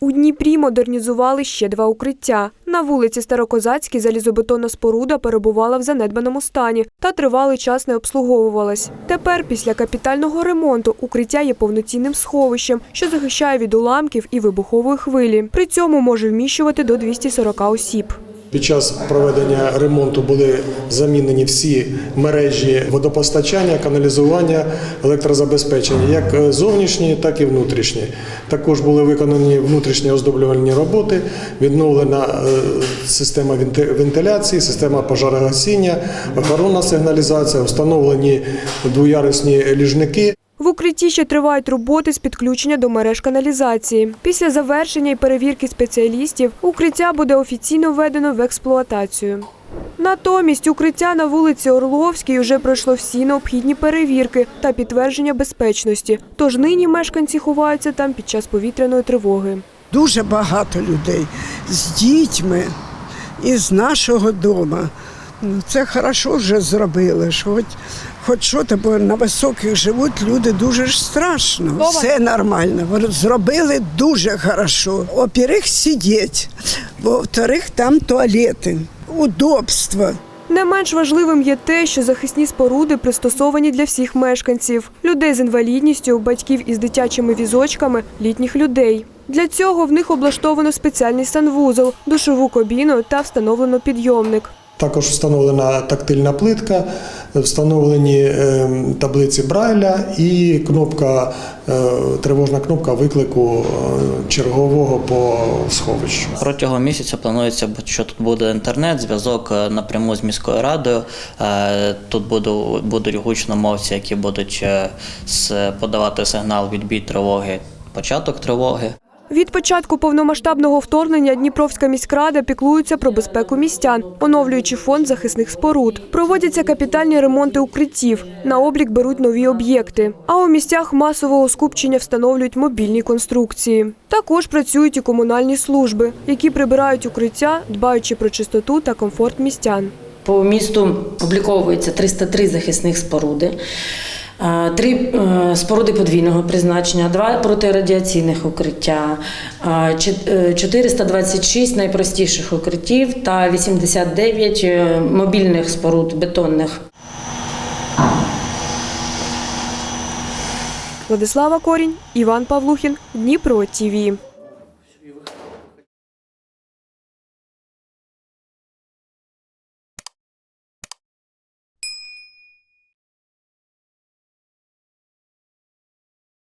У Дніпрі модернізували ще два укриття. На вулиці Старокозацькій залізобетонна споруда перебувала в занедбаному стані та тривалий час не обслуговувалась. Тепер, після капітального ремонту, укриття є повноцінним сховищем, що захищає від уламків і вибухової хвилі. При цьому може вміщувати до 240 осіб. Під час проведення ремонту були замінені всі мережі водопостачання, каналізування, електрозабезпечення, як е, зовнішні, так і внутрішні. Також були виконані внутрішні оздоблювальні роботи, відновлена е, система вентиляції, система пожарогасіння, охоронна сигналізація, встановлені двоярусні ліжники. Укритті ще тривають роботи з підключення до мереж каналізації. Після завершення і перевірки спеціалістів укриття буде офіційно введено в експлуатацію. Натомість укриття на вулиці Орловській вже пройшло всі необхідні перевірки та підтвердження безпечності. Тож нині мешканці ховаються там під час повітряної тривоги. Дуже багато людей з дітьми із нашого дому. Ну, це хорошо вже зробили, що хоч, хоч що то, бо на високих живуть люди дуже ж страшно. Все нормально. Вони зробили дуже хорошо. Во-первых, сидіть, во-вторых, там туалети, удобство. Не менш важливим є те, що захисні споруди пристосовані для всіх мешканців: людей з інвалідністю, батьків із дитячими візочками, літніх людей. Для цього в них облаштовано спеціальний санвузол, душову кабіну та встановлено підйомник. Також встановлена тактильна плитка, встановлені е, таблиці Брайля і кнопка, е, тривожна кнопка виклику е, чергового по сховищу. Протягом місяця планується, що тут буде інтернет, зв'язок е, напряму з міською радою. Тут буду- будуть гучномовці, які будуть подавати сигнал відбій тривоги, початок тривоги. Від початку повномасштабного вторгнення Дніпровська міськрада піклується про безпеку містян, оновлюючи фонд захисних споруд. Проводяться капітальні ремонти укриттів. На облік беруть нові об'єкти. А у місцях масового скупчення встановлюють мобільні конструкції. Також працюють і комунальні служби, які прибирають укриття, дбаючи про чистоту та комфорт містян. По місту обліковується 303 захисних споруди, три е, споруди подвійного призначення, два протирадіаційних укриття, е, чет- е, 426 найпростіших укриттів та 89 е, мобільних споруд бетонних. Владислава Корінь, Іван Павлухін, Дніпро ТІВІ.